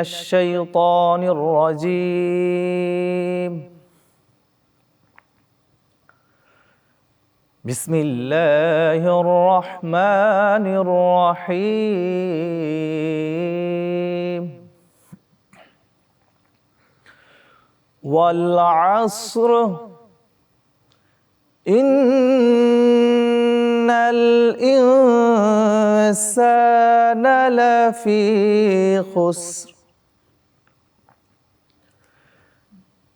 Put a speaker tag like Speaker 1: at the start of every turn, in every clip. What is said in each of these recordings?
Speaker 1: الشيطان الرجيم. بسم الله الرحمن الرحيم. والعصر. إن الإنسان لفي خسر.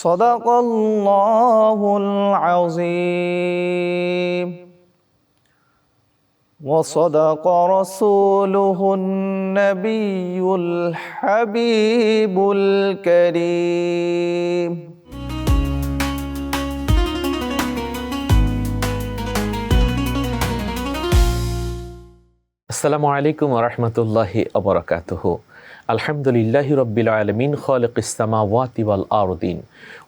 Speaker 1: صدق الله العظيم وصدق رسوله النبي الحبيب الكريم
Speaker 2: আসসালামু আলাইকুম রহমতুল্লাহি অবরাকাতুহ আলহামদুলিল্লাহ রব্বিল আলমিন খলিক ইসলামা ওয়াতিওয়াল আরদিন।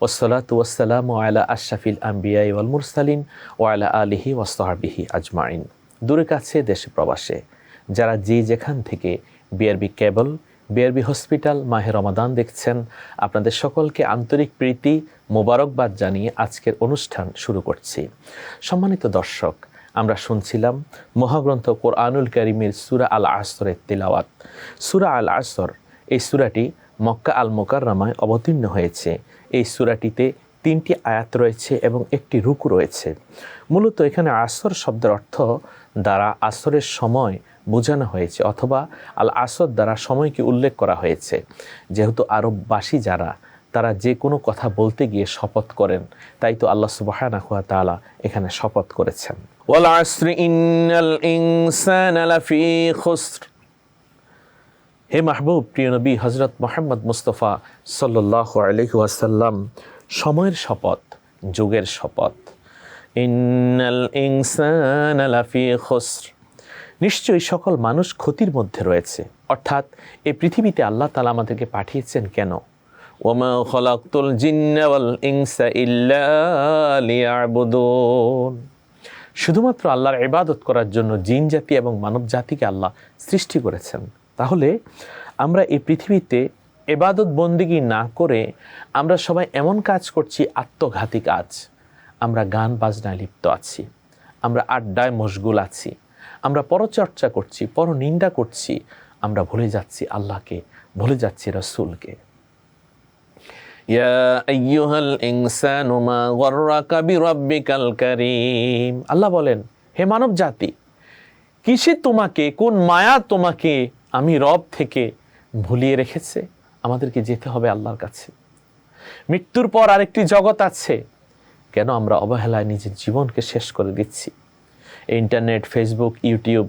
Speaker 2: ওসলাত ওয়াসালাম আলা আশরাফিল আম্বিয়াই ওয়াল মুরসালিন ও আলা আলিহি ওয়াস্তহাবিহি আজমাইন। দূরে কাছে দেশে প্রবাসে, যারা যে যেখান থেকে বিআরবি কেবল বিআরবি হসপিটাল মাহে রমাদান দেখছেন, আপনাদের সকলকে আন্তরিক প্রীতি, মোবারকবাদ জানিয়ে আজকের অনুষ্ঠান শুরু করছি। সম্মানিত দর্শক আমরা শুনছিলাম মহাগ্রন্থ কোরআনুল করিমের সুরা আল আসরের তিলাওয়াত। সুরা আল আসর এই সুরাটি মক্কা আল মোকাররামায় অবতীর্ণ হয়েছে। এই সুরাটিতে তিনটি আয়াত রয়েছে এবং একটি রুকু রয়েছে। মূলত এখানে আসর শব্দের অর্থ দ্বারা আসরের সময় বোঝানো হয়েছে অথবা আল আসর দ্বারা সময়কে উল্লেখ করা হয়েছে। যেহেতু আরববাসী যারা, তারা যে কোনো কথা বলতে গিয়ে শপথ করেন, তাই তো আল্লাহ সুবাহানা তাআলা এখানে শপথ করেছেন। আসরি ইন্নাল ইনসানা লাফি খুসর হে মাহবুব, প্রিয় নবী হজরত মোহাম্মদ মুস্তফা সাল্লাহ সময়ের শপথ, যুগের শপথ। ইন্নাল ইনসানা নিশ্চয়ই সকল মানুষ ক্ষতির মধ্যে রয়েছে। অর্থাৎ এই পৃথিবীতে আল্লাহ তালা আমাদেরকে পাঠিয়েছেন কেন? ওমা খলাকুল ইনসা ইল্লা লিয়াবুদুন। শুধুমাত্র আল্লাহর ইবাদত করার জন্য জিন জাতি এবং মানব জাতিকে আল্লাহ সৃষ্টি করেছেন। তাহলে আমরা এই পৃথিবীতে এবাদত বন্দিগি না করে আমরা সবাই এমন কাজ করছি, আত্মঘাতী কাজ। আমরা গান বাজনায় লিপ্ত আছি। আমরা আড্ডায় মশগুল আছি। আমরা পরচর্চা করছি, পরনিন্দা করছি। আমরা ভুলে যাচ্ছি আল্লাহকে, ভুলে যাচ্ছি রসুলকে। আল্লাহ বলেন, হে মানব জাতি কিসে তোমাকে, কোন মায়া তোমাকে আমি রব থেকে ভুলিয়ে রেখেছে? আমাদেরকে যেতে হবে আল্লাহর কাছে। মৃত্যুর পর আরেকটি জগৎ আছে, কেন আমরা অবহেলায় নিজের জীবনকে শেষ করে দিচ্ছি? ইন্টারনেট, ফেসবুক, ইউটিউব,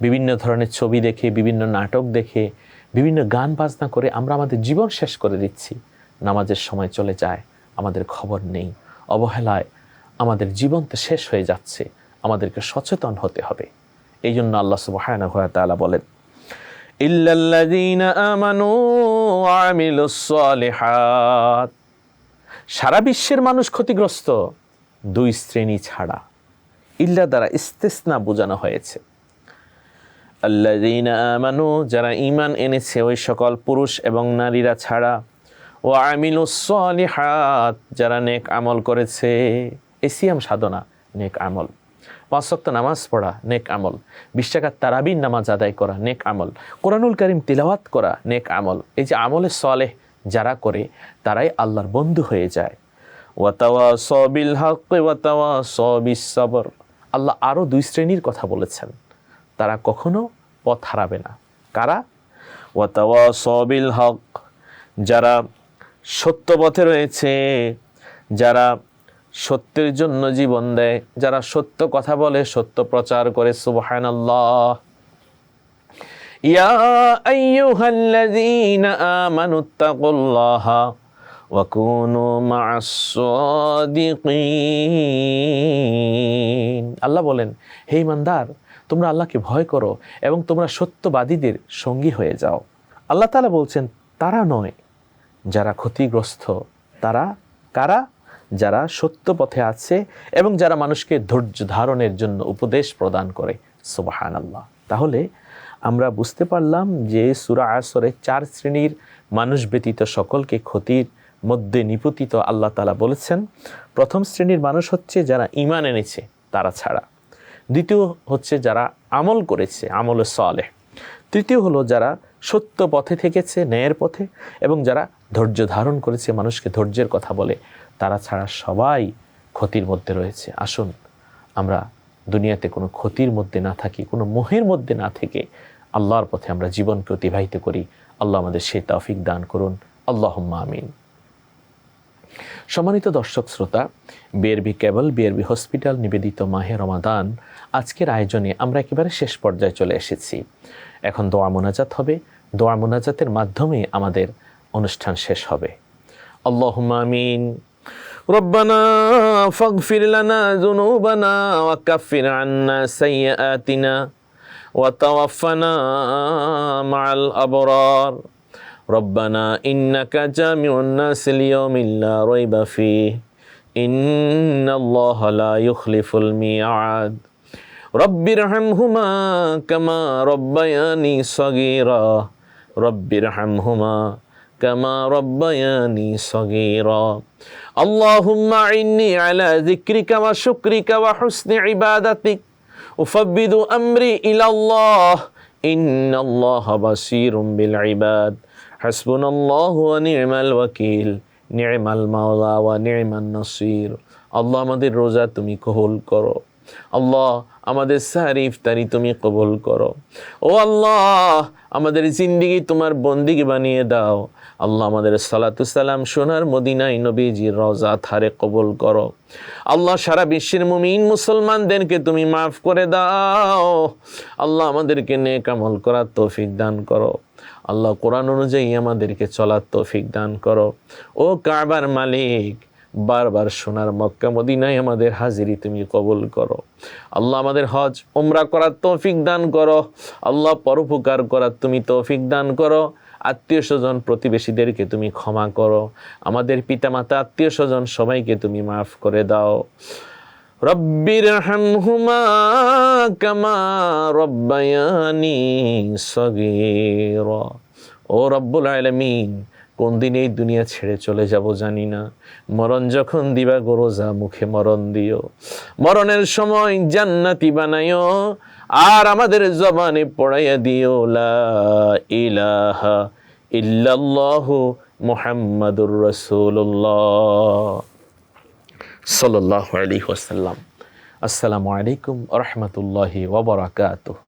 Speaker 2: বিভিন্ন ধরনের ছবি দেখে, বিভিন্ন নাটক দেখে, বিভিন্ন গান বাজনা করে আমরা আমাদের জীবন শেষ করে দিচ্ছি। নামাজের সময় চলে যায়, আমাদের খবর নেই। অবহেলায় আমাদের জীবন তো শেষ হয়ে যাচ্ছে, আমাদেরকে সচেতন হতে হবে। এই জন্য আল্লাহ ঘোরা তালা বলেন সারা বিশ্বের মানুষ ক্ষতিগ্রস্ত দুই শ্রেণি ছাড়া। ইল্লা দ্বারা ইস্তেসনা বোঝানো হয়েছে। আল্লাদিনা আমানু, যারা ইমান এনেছে, ওই সকল পুরুষ এবং নারীরা ছাড়া ও আমিলুসলিহাত যারা নেক আমল করেছে। এসিয়াম সাধনা, নেক আমল। পাঁচ শক্ত নামাজ পড়া, নেক আমল। বিশ টাকার তারাবিন নামাজ আদায় করা, নেক আমল। কোরআনুল করিম তিলাওয়াত করা, নেক আমল। এই যে আমলে সলেহ যারা করে, তারাই আল্লাহর বন্ধু হয়ে যায়। ওয়াতাওয়া সবিল হক ওয়াতাওয়া সবিস সবর। আল্লাহ আরও দুই শ্রেণির কথা বলেছেন। তারা কখনো পথ হারাবে না। কারা? ওয়াতাওয়া সবিল হক যারা সত্য পথে রয়েছে, যারা সত্যের জন্য জীবন দেয়, যারা সত্য কথা বলে, সত্য প্রচার করে সুবহান আল্লাহ আল্লাহ বলেন, হে ইমানদার, তোমরা আল্লাহকে ভয় করো এবং তোমরা সত্যবাদীদের সঙ্গী হয়ে যাও। আল্লাহ তাআলা বলছেন, তারা নয়। যারা ক্ষতিগ্রস্ত, তারা কারা? যারা সত্য পথে আছে এবং যারা মানুষকে ধৈর্য ধারণের জন্য উপদেশ প্রদান করে। সুবাহান আল্লাহ তাহলে আমরা বুঝতে পারলাম যে সুরা আসরে চার শ্রেণির মানুষ ব্যতীত সকলকে ক্ষতির মধ্যে নিপতিত আল্লাহ তালা বলেছেন। প্রথম শ্রেণির মানুষ হচ্ছে যারা ইমান এনেছে, তারা ছাড়া। দ্বিতীয় হচ্ছে যারা আমল করেছে, আমল সলে তৃতীয় হলো যারা সত্য পথে থেকেছে, ন্যায়ের পথে এবং যারা ধৈর্য ধারণ করেছে, মানুষকে ধৈর্যের কথা বলে। তারা ছাড়া সবাই ক্ষতির মধ্যে রয়েছে। আসুন, আমরা দুনিয়াতে কোনো ক্ষতির মধ্যে না থাকি, কোনো মোহের মধ্যে না থেকে আল্লাহর পথে আমরা জীবনকে অতিবাহিত করি। আল্লাহ আমাদের সেই তৌফিক দান করুন। আল্লাহ আমিন। সম্মানিত দর্শক, শ্রোতা, বিআরবি কেবল, বিআরবি হসপিটাল নিবেদিত মাহে রমাদান আজকের আয়োজনে আমরা একেবারে শেষ পর্যায়ে চলে এসেছি। এখন দোয়া মোনাজাত হবে। দোয়া মোনাজাতের মাধ্যমে আমাদের অনুষ্ঠান শেষ হবে আল্লাহ আমিন ربنا فاغفر لنا ذنوبنا وكفر عنا سيئاتنا وتوفنا مع الأبرار ربنا إنك جامع الناس ليوم لا ريب فيه إن الله لا يخلف الميعاد رب ارحمهما كما ربياني صغيرا رب ارحمهما كما ربياني صغيرا اللهم أعني على ذكرك وشكرك وحسن عبادتك أفبد أمري إلى الله إن الله بصير بالعباد حسبنا الله ونعم الوكيل نعم المولى ونعم النصير আল্লাহ আমাদের রোজা তুমি কবুল করো আল্লাহ আমাদের সারি ইফতারি তুমি কবুল করো। ও আল্লাহ, আমাদের জিন্দিগি তোমার বন্দিগি বানিয়ে দাও। আল্লাহ আমাদের সালাতুসাল্লাম সোনার মদিনাই নবীজির রজা থারে কবুল করো। আল্লাহ সারা বিশ্বের মুমিন মুসলমানদেরকে তুমি মাফ করে দাও। আল্লাহ আমাদেরকে নেক আমল করার তৌফিক দান করো। আল্লাহ কোরআন অনুযায়ী আমাদেরকে চলার তৌফিক দান করো। ও কাবার মালিক বারবার সোনার মক্কা মদিনায় আমাদের হাজিরি তুমি কবুল করো। আল্লাহ আমাদের হজ ওমরা করার তৌফিক দান করো। আল্লাহ পরোপকার করার তুমি তৌফিক দান করো। আত্মীয় স্বজন প্রতিবেশীদেরকে তুমি ক্ষমা করো। আমাদের পিতামাতা, আত্মীয় স্বজন সবাইকে তুমি মাফ করে দাও। রব্বির হামহুমা কামা রব্বায়ানি সগীর। ও রব্বুল আলামিন কোন দিন এই দুনিয়া ছেড়ে চলে যাব জানি না। মরণ যখন দিবা গরোজা মুখে মরণ দিও। মরণের সময় জান্নাতি বানাইও, আর আমাদের জবানে পড়াইয়া দিও, লা ইলাহা মুহাম্মাদুর রাসূলুল্লাহ। সাল্লাল্লাহু আলাইহি ওয়াসাল্লাম। আসসালামু আলাইকুম রাহমাতুল্লাহি ওয়া বারাকাতুহু।